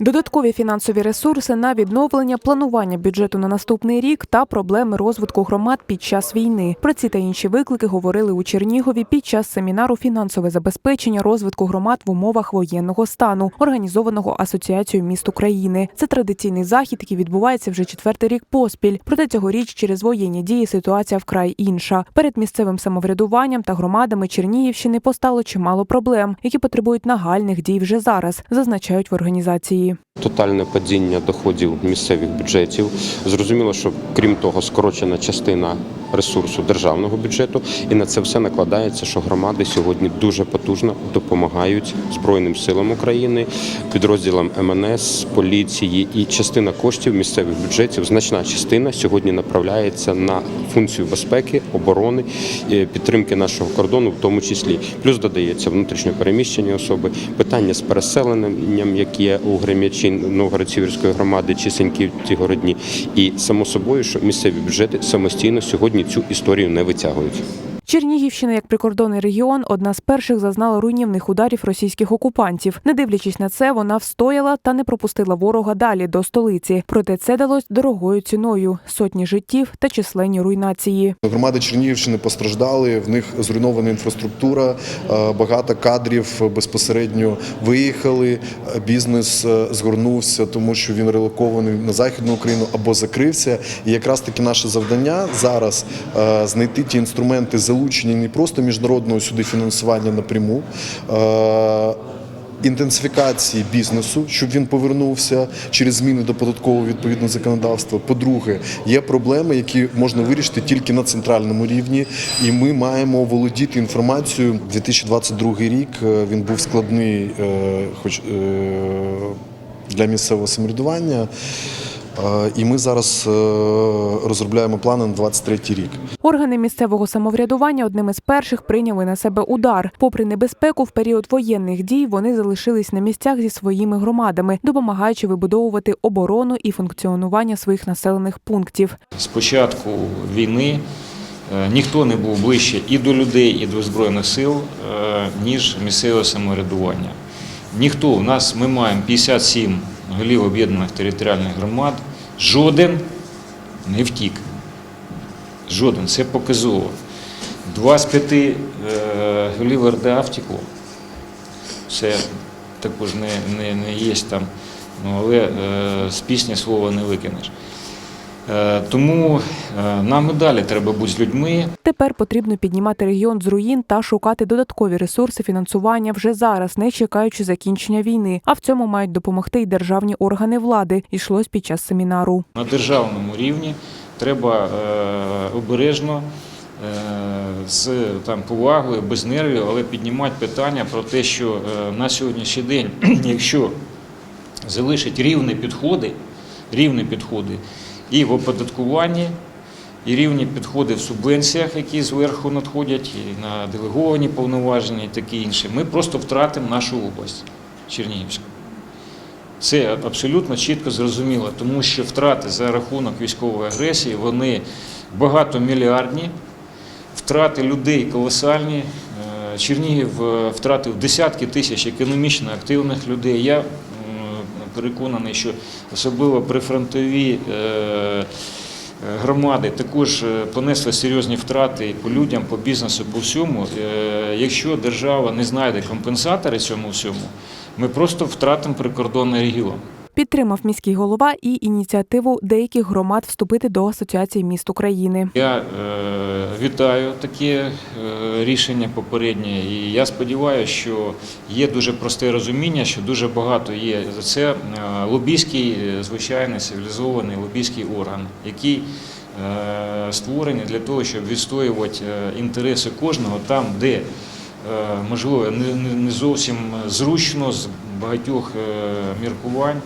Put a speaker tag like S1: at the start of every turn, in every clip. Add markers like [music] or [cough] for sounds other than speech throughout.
S1: Додаткові фінансові ресурси на відновлення, планування бюджету на наступний рік та проблеми розвитку громад під час війни. Про ці та інші виклики говорили у Чернігові під час семінару фінансове забезпечення розвитку громад в умовах воєнного стану, організованого Асоціацією міст України. Це традиційний захід, який відбувається вже четвертий рік поспіль. Проте цьогоріч через воєнні дії ситуація вкрай інша. Перед місцевим самоврядуванням та громадами Чернігівщини постало чимало проблем, які потребують нагальних дій вже зараз, зазначають в організації.
S2: Тотальне падіння доходів місцевих бюджетів. Зрозуміло, що крім того, скорочена частина ресурсу державного бюджету, і на це все накладається, що громади сьогодні дуже потужно допомагають Збройним силам України, підрозділам МНС, поліції і частина коштів місцевих бюджетів. Значна частина сьогодні направляється на функцію безпеки, оборони, е, підтримки нашого кордону, в тому числі. Плюс додається внутрішньопереміщені особи, питання з переселенням, які є у Гремячі Новгород-Сіверської громади чи Сеньківці Городні. І само собою, що місцеві бюджети самостійно сьогодні цю історію не витягують.
S1: Чернігівщина, як прикордонний регіон, одна з перших зазнала руйнівних ударів російських окупантів. Не дивлячись на це, вона встояла та не пропустила ворога далі до столиці. Проте це далось дорогою ціною сотні життів та численні руйнації.
S3: Громади Чернігівщини постраждали, в них зруйнована інфраструктура, е, багато кадрів безпосередньо виїхали. Бізнес е, згорнувся, тому що він релокований на західну Україну або закрився. І якраз таки наше завдання зараз е, знайти ті інструменти залучення не просто міжнародного сюди фінансування напряму. е, Інтенсифікації бізнесу, щоб він повернувся через зміни до податкового відповідного законодавства. По-друге, є проблеми, які можна вирішити тільки на центральному рівні, і ми маємо володіти інформацією. 2022 рік е, він був складний, е, хоч для місцевого самоврядування. Е, І ми зараз е, розробляємо плани на 23 рік.
S1: Органи місцевого самоврядування одним із перших прийняли на себе удар. Попри небезпеку, в період воєнних дій вони залишились на місцях зі своїми громадами, допомагаючи вибудовувати оборону і функціонування своїх населених пунктів.
S4: З початку війни е, ніхто не був ближче і до людей, і до Збройних сил, ніж місцеве самоврядування. Ніхто у нас ми маємо 57 голів об'єднаних територіальних громад. Жоден не втік. Жоден. Це показово. Два з п'яти е, голів РДА втекло. Це також не, не, не є там, ну, але е, з пісні слова не викинеш. Е, Тому е, нам і далі треба бути з людьми,
S1: Тепер потрібно піднімати регіон з руїн та шукати додаткові ресурси фінансування вже зараз, не чекаючи закінчення війни. А в цьому мають допомогти й державні органи влади. Йшлось під час семінару.
S4: на державному рівні треба е, обережно, з там, повагою, без нервів, але піднімати питання про те, що на сьогоднішній день, [clears throat] якщо залишить рівні підходи, рівні підходи і в оподаткуванні, і рівні підходи в субвенціях, які зверху надходять, і на делеговані повноваження, і таке інше, ми просто втратимо нашу область Чернігівську. Це абсолютно чітко зрозуміло, тому що втрати за рахунок військової агресії вони багатомільярдні, втрати людей колосальні. Е, Чернігів е, втратив десятки тисяч економічно активних людей. Я переконаний, що особливо прифронтові е, громади також е, понесли серйозні втрати по людям, по бізнесу, по всьому. Е, Якщо держава не знайде компенсатори цьому всьому, ми просто втратимо прикордонний регіон.
S1: Підтримав міський голова і ініціативу деяких громад вступити до Асоціації міст України.
S4: Я е, вітаю таке рішення попереднє, і я сподіваюся, що є дуже просте розуміння, що дуже багато є за це е, лобійський, е, звичайний цивілізований лобійський орган, який е, створений для того, щоб відстоювати інтереси кожного там, де можливо не зовсім зручно з багатьох е, міркувань.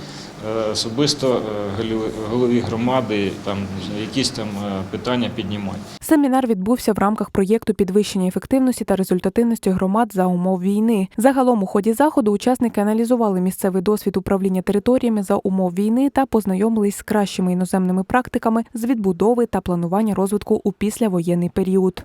S4: Е, Особисто е, голові- громади там якісь там питання піднімати.
S1: Семінар відбувся в рамках проєкту підвищення ефективності та результативності громад за умов війни. Загалом у ході заходу учасники аналізували місцевий досвід управління територіями за умов війни та познайомились з кращими іноземними практиками з відбудови та планування розвитку у післявоєнний період.